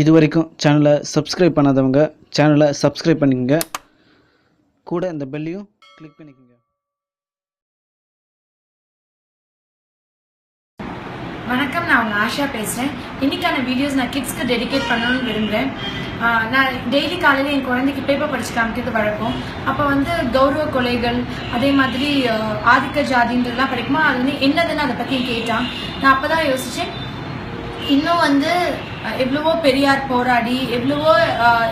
இது வரைக்கும் சேனலை சப்ஸ்கிரைப் பண்ணாதவங்க சேனலை சப்ஸ்கிரைப் பண்ணிக்கங்க. கூட இந்த பெல்லையும் கிளிக் பண்ணிக்கோங்க. வணக்கம் நான் உங்கள் ஆஷா பேசுகிறேன் இன்னைக்கான வீடியோஸ் நான் கிட்ஸ்க்கு டெடிகேட் பண்ணணும்னு விரும்புகிறேன் நான் டெய்லி காலையில் என் குழந்தைக்கு பேப்பர் படித்து காமிக்கிறது வழக்கம். அப்போ வந்து கௌரவ கொலைகள் அதே மாதிரி ஆதிக்க ஜாதின்றதெல்லாம் படிக்குமா? அது வந்து என்னதுன்னு அதை பற்றி கேட்டான். நான் அப்போ தான் யோசித்தேன் இன்னும் வந்து எவ்வளவோ பெரியார் போராடி எவ்வளவோ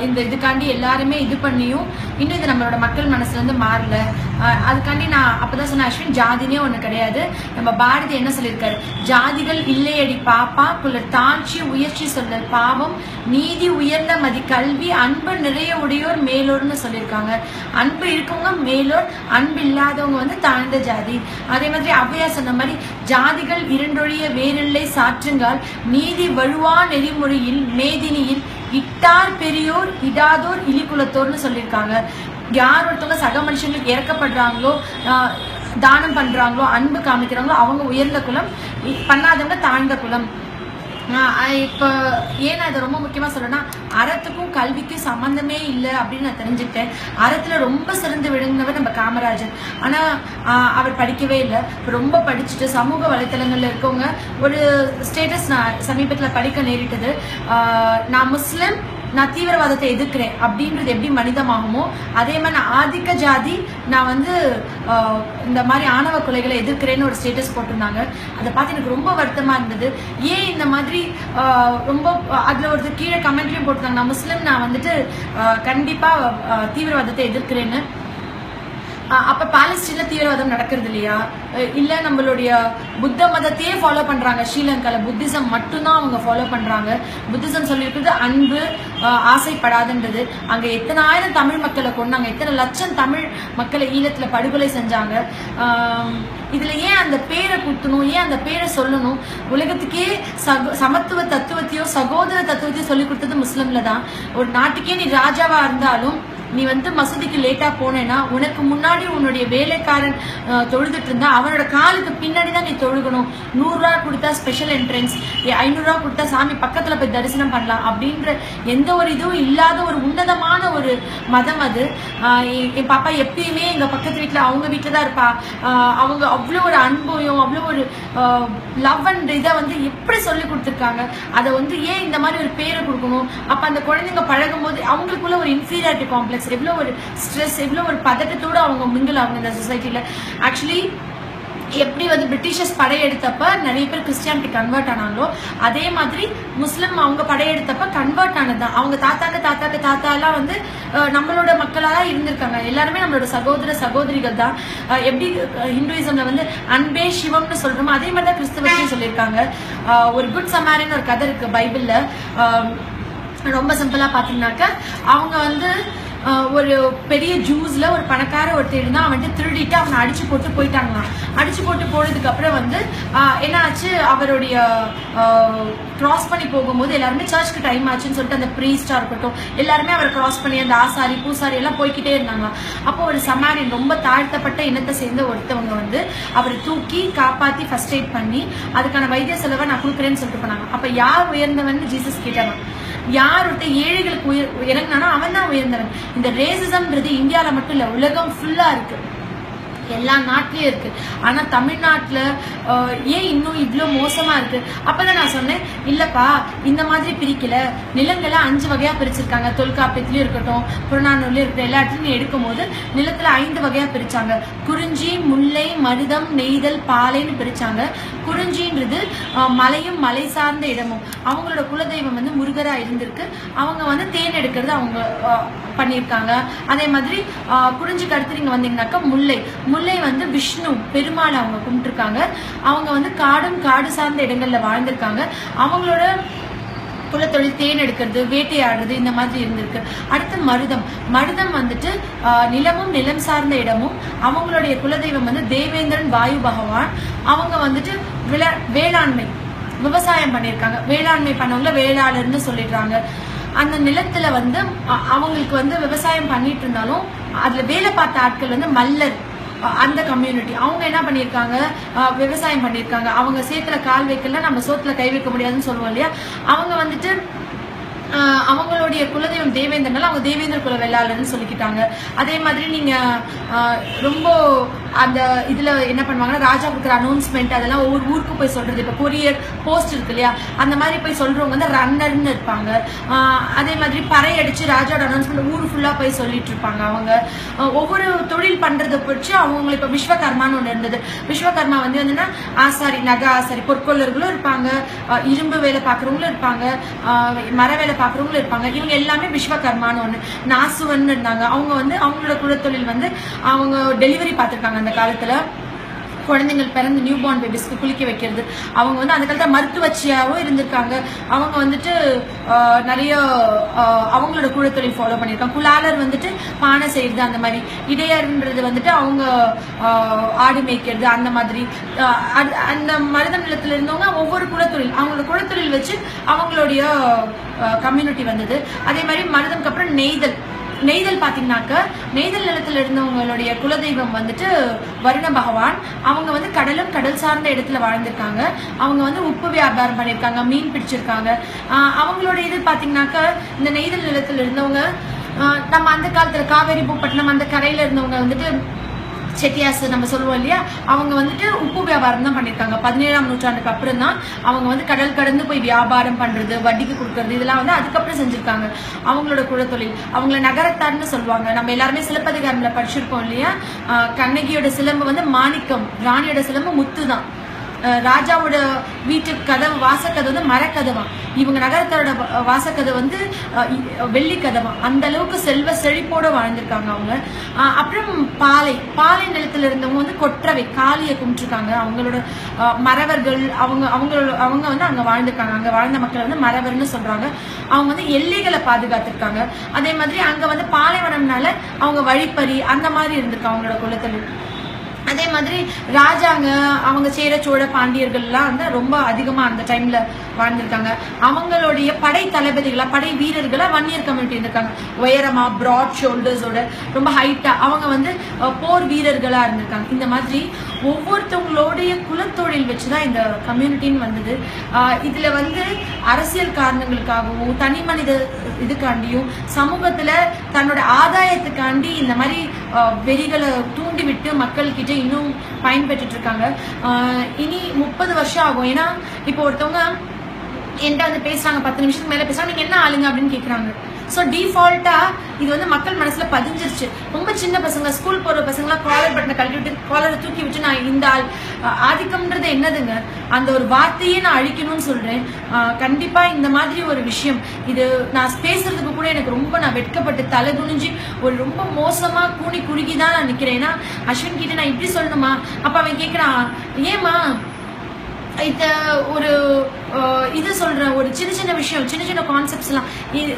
இந்த இதுக்காண்டி எல்லாருமே இது பண்ணியும் இன்னும் இது நம்மளோட மக்கள் மனசுல இருந்து மாறல. அதுக்காண்டி நான் அப்பதான் சொன்னேன் அஸ்வின் ஜாதினே ஒண்ணு கிடையாது. நம்ம பாரதி என்ன சொல்லியிருக்காரு? ஜாதிகள் இல்லையடி பாப்பா குல தாழ்ச்சி உயர்ச்சி சொல்லல் பாவம் நீதி உயர்ந்த மதி கல்வி அன்பு நிறைய உடையோர் மேலோர்னு சொல்லியிருக்காங்க. அன்பு இருக்கவங்க மேலோர் அன்பு இல்லாதவங்க வந்து தாழ்ந்த ஜாதி. அதே மாதிரி அவ்வையா சொன்ன மாதிரி ஜாதிகள் இரண்டொழிய வேறில்லை சாற்றுங்கால் நீதி வழுவா நெறிமுறையில் மேதினியில் இட்டார் பெரியோர் இடாதோர் இலிக்குலத்தோர்னு சொல்லியிருக்காங்க. யார் ஒருத்தவங்க சக மனுஷங்களுக்கு இறக்கப்படுறாங்களோ தானம் பண்றாங்களோ அன்பு காமிக்கிறாங்களோ அவங்க உயர்ந்த குலம் பண்ணாதவங்க தாழ்ந்த குலம். இப்போ ஏன் நான் இதை ரொம்ப முக்கியமாக சொல்றேன்னா அறத்துக்கும் கல்விக்கும் சம்மந்தமே இல்லை அப்படின்னு நான் தெரிஞ்சுக்கிட்டேன். அறத்தில் ரொம்ப சிறந்து விளங்கினவர் நம்ம காமராஜர். ஆனால் அவர் படிக்கவே இல்லை. ரொம்ப படிச்சுட்டு சமூக வலைத்தளங்களில் இருக்கவங்க ஒரு ஸ்டேட்டஸ் நான் சமீபத்தில் படிக்க நேரிட்டது. நான் முஸ்லீம் நான் தீவிரவாதத்தை எதிர்க்கிறேன் அப்படின்றது எப்படி மனிதமாகுமோ அதே மாதிரி நான் ஆதிக்க ஜாதி நான் வந்து இந்த மாதிரி ஆணவ கொலைகளை எதிர்க்கிறேன்னு ஒரு ஸ்டேட்டஸ் போட்டிருந்தாங்க. அதை பார்த்து எனக்கு ரொம்ப வருத்தமாக இருந்தது. ஏன் இந்த மாதிரி ரொம்ப அதில் ஒரு கீழே கமெண்ட்லேயும் போட்டிருந்தாங்க நான் முஸ்லீம் நான் வந்துட்டு கண்டிப்பாக தீவிரவாதத்தை எதிர்க்கிறேன்னு. அப்ப பாலஸ்டீன்ல தீவிரவாதம் நடக்கிறது இல்லையா? இல்லை இல்ல நம்மளுடைய புத்த மதத்தையே ஃபாலோ பண்றாங்க. ஸ்ரீலங்கால புத்திசம் மட்டும்தான் அவங்க ஃபாலோ பண்றாங்க. புத்திசம் சொல்லியிருக்கிறது அன்பு ஆசைப்படாதுன்றது. அங்க எத்தனை ஆயிரம் தமிழ் மக்களை கொண்டாங்க எத்தனை லட்சம் தமிழ் மக்களை ஈழத்துல படுகொலை செஞ்சாங்க. இதில் இதுல ஏன் அந்த பேரை குத்தணும்? ஏன் அந்த பேரை சொல்லணும்? உலகத்துக்கே சகோ சமத்துவ தத்துவத்தையோ சகோதர தத்துவத்தையோ சொல்லி கொடுத்தது முஸ்லிம்ல தான். ஒரு நாட்டுக்கே நீ ராஜாவா இருந்தாலும் நீ வந்து மசூதிக்கு லேட்டா போனேன்னா உனக்கு முன்னாடி உன்னுடைய வேலைக்காரன் தொழுதுட்டு இருந்தா அவனோட காலுக்கு பின்னாடி தான் நீ தொழுகணும். நூறுரூவா கொடுத்தா ஸ்பெஷல் என்ட்ரன்ஸ் ஐநூறுரூவா கொடுத்தா சாமி பக்கத்துல போய் தரிசனம் பண்ணலாம் அப்படின்ற எந்த ஒரு இதுவும் இல்லாத ஒரு உன்னதமான ஒரு மதம் அது. என் பாப்பா எப்பயுமே எங்க பக்கத்து வீட்டுல அவங்க வீட்டுல தான் இருப்பா. அவங்க அவ்வளோ ஒரு அன்பையும் அவ்வளோ ஒரு லவ் அண்ட் இதை வந்து எப்படி சொல்லி கொடுத்துருக்காங்க? அதை வந்து ஏன் இந்த மாதிரி ஒரு பேரை கொடுக்கணும்? அப்ப அந்த குழந்தைங்க பழகும் போது அவங்களுக்குள்ள ஒரு இன்ஃபீரியாரிட்டி காம்ப்ளெக்ஸ் எவ்வளோ ஒரு ஸ்ட்ரெஸ் எவ்வளோ ஒரு பதட்டத்தோட அவங்க மிங்கிள் ஆகுங்க இந்த சொசைட்டியில் ஆக்சுவலி எப்படி வந்து பிரிட்டிஷர்ஸ் படையெடுத்தப்ப நிறைய பேர் கிறிஸ்டியானிட்டி கன்வெர்ட் ஆனாங்களோ அதே மாதிரி முஸ்லிம் அவங்க படையெடுத்தப்ப கன்வெர்ட் ஆனது தான். அவங்க தாத்தாக்கு தாத்தாக்கு தாத்தா எல்லாம் வந்து நம்மளோட மக்களாக தான் இருந்திருக்காங்க. எல்லாருமே நம்மளோட சகோதர சகோதரிகள் தான். எப்படி ஹிந்துவிசம்ல வந்து அன்பே சிவம்னு சொல்றோமோ அதே மாதிரி தான் கிறிஸ்தவத்தையும் சொல்லியிருக்காங்க. ஒரு குட் சமாரின்னு ஒரு கதை இருக்கு பைபிள்ல. ரொம்ப சிம்பிளா பாத்தீங்கன்னாக்க அவங்க வந்து ஒரு பெரிய ஜூஸ்ல ஒரு பணக்கார ஒருத்தர் இருந்தா அவன்ட்டு திருடிட்டு அவனை அடிச்சு போட்டு போயிட்டாங்களாம். அடிச்சு போட்டு போனதுக்கு அப்புறம் வந்து என்னாச்சு? என்ன ஆச்சு அவருடைய கிராஸ் பண்ணி போகும்போது எல்லாருமே சர்ச்சுக்கு டைம் ஆச்சுன்னு சொல்லிட்டு அந்த ப்ரீஸ்டா இருக்கட்டும் எல்லாருமே அவரை கிராஸ் பண்ணி அந்த ஆசாரி பூசாரி எல்லாம் போய்க்கிட்டே இருந்தாங்க அப்போ ஒரு சமாரியன் ரொம்ப தாழ்த்தப்பட்ட இனத்தை சேர்ந்த ஒருத்தவங்க வந்து அவரை தூக்கி காப்பாத்தி ஃபர்ஸ்ட் எய்ட் பண்ணி அதுக்கான வைத்திய செலவை நான் கொடுக்குறேன்னு சொல்லிட்டு போனாங்க. அப்ப யார் உயர்ந்தவன் ஜீசஸ் கேட்டாங்க யார் ஒருத்தர் ஏழைகளுக்கு உயர் இறங்கினானோ அவன் தான் உயர்ந்தவன். இந்த ரேசிசம்ன்றது இந்தியாவில் மட்டும் இல்லை உலகம் ஃபுல்லாக இருக்குது எல்லா நாட்டிலையும் இருக்கு. ஆனா தமிழ்நாட்டில் ஏன் இன்னும் இவ்ளோ மோசமா இருக்கு? அப்பதான் நான் சொன்னேன் இல்லப்பா இந்த மாதிரி பிரிக்கல. நிலங்களை அஞ்சு வகையா பிரிச்சிருக்காங்க. தொல்காப்பியத்திலயும் இருக்கட்டும் புறநானூர்லயும் இருக்கட்டும் எல்லா எடுக்கும் போது நிலத்துல ஐந்து வகையா பிரிச்சாங்க. குறிஞ்சி முல்லை மருதம் நெய்தல் பாலைன்னு பிரிச்சாங்க. குறிஞ்சின்றது மலையும் மலை சார்ந்த இடமும். அவங்களோட குலதெய்வம் வந்து முருகரா இருந்திருக்கு. அவங்க வந்து தேன் எடுக்கிறது அவங்க பண்ணியிருக்காங்க. அதே மாதிரி ஆஹ், குறிஞ்சிக்கு அடுத்து நீங்க வந்தீங்கன்னாக்கா முல்லை முல்லை. வந்து விஷ்ணு பெருமாள் அவங்க கும்பிட்டுருக்காங்க. அவங்க வந்து காடும் காடு சார்ந்த இடங்கள்ல வாழ்ந்திருக்காங்க. அவங்களோட குலத்தொழில் தேன் எடுக்கிறது வேட்டையாடுறது இந்த மாதிரி இருந்திருக்கு. அடுத்து மருதம். மருதம் வந்துட்டு ஆஹ், நிலமும் நிலம் சார்ந்த இடமும் அவங்களுடைய குலதெய்வம் வந்து தேவேந்திரன் வாயு பகவான். அவங்க வந்துட்டு விள வேளாண்மை விவசாயம் பண்ணியிருக்காங்க. வேளாண்மை பண்ணவங்கள வேளாளர்னு சொல்லிடுறாங்க. அந்த நிலத்துல வந்து அவங்களுக்கு வந்து விவசாயம் பண்ணிட்டு இருந்தாலும் அதுல வேலை பார்த்த ஆட்கள் வந்து மல்லர். அந்த கம்யூனிட்டி அவங்க என்ன பண்ணியிருக்காங்க? விவசாயம் பண்ணியிருக்காங்க. அவங்க சேத்துல கால் வைக்கல நம்ம சோத்துல கை வைக்க முடியாதுன்னு சொல்லுவோம் இல்லையா? அவங்க வந்துட்டு அவங்களுடைய குலதெய்வம் தேவேந்திரனால அவங்க தேவேந்திர குல வெள்ளாளன்னு சொல்லிக்கிட்டாங்க. அதே மாதிரி நீங்க ரொம்ப அந்த இதில் என்ன பண்ணுவாங்கன்னா ராஜா கொடுக்குற அனௌன்ஸ்மெண்ட் அதெல்லாம் ஒவ்வொரு ஊருக்கு போய் சொல்கிறது இப்போ கொரியர் போஸ்ட் இருக்கு இல்லையா? அந்த மாதிரி போய் சொல்கிறவங்க வந்து ரன்னர்னு இருப்பாங்க. அதே மாதிரி பறை அடித்து ராஜாவோட அனௌன்ஸ்மெண்ட் ஊர் ஃபுல்லாக போய் சொல்லிட்டு இருப்பாங்க அவங்க. ஒவ்வொரு தொழில் பண்ணுறதை பற்றி அவங்களுக்கு இப்போ விஸ்வகர்மான்னு ஒன்று இருந்தது. விஸ்வகர்மா வந்து என்னன்னா ஆசாரி நகை ஆசாரி பொற்கொள்ளர்களும் இருப்பாங்க. இரும்பு வேலை பார்க்குறவங்களும் இருப்பாங்க. மர வேலை பார்க்குறவங்களும் இருப்பாங்க. இவங்க எல்லாமே விஸ்வகர்மான்னு ஒன்று நாசுவன் இருந்தாங்க அவங்க வந்து அவங்களோட குலத்தொழில் வந்து அவங்க டெலிவரி பார்த்துருக்காங்க. அந்த காலத்தில் குழந்தைங்கள் பிறந்து நியூ பார்ன் பேபிஸ்க்கு குளிக்க வைக்கிறது. அவங்க வந்து அந்த காலத்தில் மருத்துவச்சியாகவும் இருந்திருக்காங்க. அவங்க வந்துட்டு நிறைய அவங்களோட குலத்தொழில் ஃபாலோ பண்ணியிருக்காங்க. குலாலர் வந்துட்டு பானை செய்கிறது அந்த மாதிரி. இடையர்ன்றது வந்துட்டு அவங்க ஆடு மேய்க்கிறது அந்த மாதிரி. அந்த மருத நிலத்தில் இருந்தவங்க ஒவ்வொரு குலத்தொழில் அவங்களோட குலத்தொழில் வச்சு அவங்களுடைய கம்யூனிட்டி வந்தது. அதே மாதிரி மருதம்க்கு அப்புறம் நெய்தல். நெய்தல் பார்த்தீங்கன்னாக்க நெய்தல் நிலத்தில் இருந்தவங்களுடைய குலதெய்வம் வந்துட்டு வருண பகவான். அவங்க வந்து கடலும் கடல் சார்ந்த இடத்துல வாழ்ந்திருக்காங்க. அவங்க வந்து உப்பு வியாபாரம் பண்ணியிருக்காங்க மீன் பிடிச்சிருக்காங்க. அவங்களுடைய அவங்களோட இது பார்த்தீங்கன்னாக்க இந்த நெய்தல் நிலத்தில் இருந்தவங்க நம்ம அந்த காலத்தில் காவேரி பூப்பட்டினம் அந்த கரையில் இருந்தவங்க வந்துட்டு செட்டியாஸ் நம்ம சொல்லுவோம் இல்லையா? அவங்க வந்துட்டு உப்பு வியாபாரம் தான் பண்ணியிருக்காங்க. பதினேழாம் நூற்றாண்டுக்கு அப்புறம் தான் அவங்க வந்து கடல் கடந்து போய் வியாபாரம் பண்றது வட்டிக்கு கொடுக்கறது இதெல்லாம் வந்து அதுக்கப்புறம் செஞ்சிருக்காங்க. அவங்களோட குலத்தொழில் அவங்கள நகரத்தார்னு சொல்லுவாங்க. நம்ம எல்லாருமே சிலப்பதிகாரம்ல படிச்சிருப்போம் இல்லையா? கண்ணகியோட சிலம்பு வந்து மாணிக்கம் ராணியோட சிலம்பு முத்து தான் ராஜாவோட வீட்டு கதவு வாசக்கதவு வந்து மரக்கதவா? இவங்க நகரத்தோட வாசக்கதை வாசக்கதவு வந்து வெள்ளி கதவா அந்த அளவுக்கு செல்வ செழிப்போட வாழ்ந்திருக்காங்க அவங்க. அப்புறம் பாலை. பாலை நிலத்துல இருந்தவங்க வந்து கொற்றவை காளியை கும்பிட்டுருக்காங்க. அவங்களோட மறவர்கள் அவங்க அவங்களோட அவங்க வந்து அங்க வாழ்ந்திருக்காங்க. அங்க வாழ்ந்த மக்கள் வந்து மறவர்னு சொல்றாங்க. அவங்க வந்து எல்லைகளை பாதுகாத்திருக்காங்க. அதே மாதிரி அங்க வந்து பாலைவனம்னால அவங்க வழிப்பறி அந்த மாதிரி இருந்திருக்கு அவங்களோட குலத்தில் அதே மாதிரி ராஜாங்க அவங்க சேர சோழ பாண்டியர்கள்லாம் வந்து ரொம்ப அதிகமா அந்த டைம்ல வாழ்ந்திருக்காங்க. அவங்களுடைய படை தளபதிகளா படை வீரர்களா வன்னியர் கம்யூனிட்டி இருந்திருக்காங்க. உயரமா பிராட் ஷோல்டர்ஸோட ரொம்ப ஹைட்டா அவங்க வந்து போர் வீரர்களா இருந்திருக்காங்க. இந்த மாதிரி ஒவ்வொருத்தவங்களுடைய குலத்தொழில் வச்சுதான் இந்த கம்யூனிட்டின்னு வந்தது. இதில் இதுல வந்து அரசியல் காரணங்களுக்காகவும் தனி மனித இதுக்காண்டியும் சமூகத்துல தன்னோட ஆதாயத்துக்காண்டி இந்த மாதிரி வெறிகளை தூண்டி விட்டு மக்கள்கிட்ட இன்னும் பயன்பெற்றுட்டு இருக்காங்க. இனி முப்பது வருஷம் ஆகும். ஏன்னா இப்போ ஒருத்தவங்க என்கிட்ட வந்து பேசுறாங்க பத்து நிமிஷத்துக்கு மேல பேசுறாங்க. நீங்க என்ன ஆளுங்க அப்படின்னு கேக்குறாங்க. ஸோ டிஃபால்ட்டா இது வந்து மக்கள் மனசுல பதிஞ்சிருச்சு. ரொம்ப சின்ன பசங்க ஸ்கூல் போற பசங்களாம் காலர் பட்டனை கழட்டி விட்டு காலரை தூக்கி விட்டு நான் இந்த ஆள் ஆதிக்கம்ன்றது என்னதுங்க? அந்த ஒரு வார்த்தையே நான் அழிக்கணும்னு சொல்றேன். கண்டிப்பாக கண்டிப்பா இந்த மாதிரி ஒரு விஷயம் இது நான் பேசுறதுக்கு கூட எனக்கு ரொம்ப நான் வெட்கப்பட்டு தலை குனிஞ்சு ஒரு ரொம்ப மோசமா கூனி குறுகி தான் நான் நிக்கிறேன். ஏன்னா அஸ்வின் கிட்ட நான் இப்படி சொல்லணுமா? அப்ப அவன் கேக்குறான் ஏமா இத ஒரு இது சொல்கிறேன் ஒரு சின்ன சின்ன விஷயம் சின்ன சின்ன கான்செப்ட்ஸ்லாம்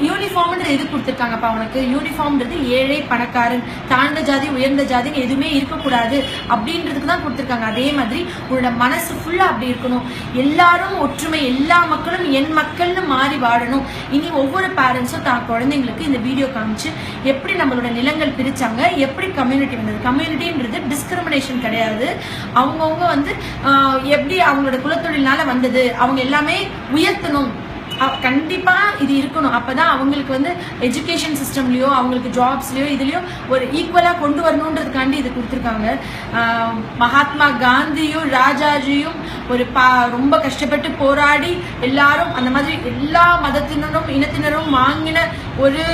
யூனிஃபார்ம்ன்றது எது கொடுத்துருக்காங்கப்பா அவனுக்கு யூனிஃபார்ம்ன்றது ஏழை பணக்காரன் தாழ்ந்த ஜாதி உயர்ந்த ஜாதின்னு எதுவுமே இருக்கக்கூடாது அப்படின்றதுக்கு தான் கொடுத்துருக்காங்க. அதே மாதிரி உன்னோட மனசு ஃபுல்லாக அப்படி இருக்கணும். எல்லாரும் ஒற்றுமை எல்லா மக்களும் என் மக்கள்னு மாறி வாழணும். இனி ஒவ்வொரு பேரண்ட்ஸும் தான் குழந்தைங்களுக்கு இந்த வீடியோ காமிச்சு எப்படி நம்மளோட நிலங்கள் பிரித்தாங்க எப்படி கம்யூனிட்டி வந்தது. கம்யூனிட்டின்றது டிஸ்கிரிமினேஷன் கிடையாது. அவங்கவுங்க வந்து எப்படி அவங்களோட குலத்தொழில்னால வந்தது? அவங்க எல்லா எல்லாமே உயர்த்தணும். கண்டிப்பா இது இருக்கணும். அப்பதான் அவங்களுக்கு வந்து எஜுகேஷன் சிஸ்டம்லயோ அவங்களுக்கு ஜாப்ஸ்லயோ இதுலயோ ஒரு ஈக்குவலா கொண்டு வரணுன்றதுக்காண்டி இது கொடுத்துருக்காங்க. மகாத்மா காந்தியும் ராஜாஜியும் ஒரு பா ரொம்ப கஷ்டப்பட்டு போராடி எல்லாரும் அந்த மாதிரி எல்லா மதத்தினரும் இனத்தினரும் வாங்கின ஒரு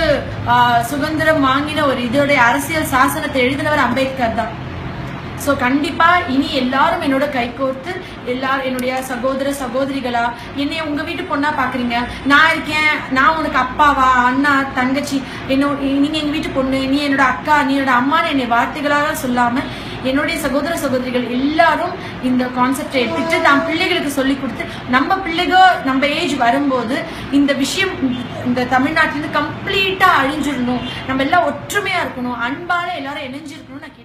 ஆஹ் சுதந்திரம் வாங்கின ஒரு இதோடைய அரசியல் சாசனத்தை எழுதினவர் அம்பேத்கர் தான். ஸோ கண்டிப்பாக இனி எல்லாரும் என்னோட கைகோர்த்து எல்லாரும் என்னுடைய சகோதர சகோதரிகளா என்னை உங்கள் வீட்டு பொண்ணாக பார்க்குறீங்க நான் இருக்கேன் நான் உனக்கு அப்பாவா அண்ணா தங்கச்சி என்னோ நீங்கள் எங்கள் வீட்டு பொண்ணு நீ என்னோட அக்கா நீ என்னோட அம்மான்னு என்னை வார்த்தைகளாக சொல்லாமல் என்னுடைய சகோதர சகோதரிகள் எல்லாரும் இந்த கான்செப்டை எடுத்துட்டு தான் பிள்ளைகளுக்கு சொல்லி கொடுத்து நம்ம பிள்ளைக நம்ம ஏஜ் வரும்போது இந்த விஷயம் இந்த தமிழ்நாட்டிலேருந்து கம்ப்ளீட்டாக அழிஞ்சிடணும். நம்ம எல்லாம் ஒற்றுமையாக இருக்கணும். அன்பால் எல்லாரும் இணைஞ்சிருக்கணும்னு நான்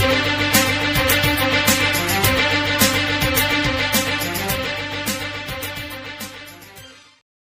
Thank you.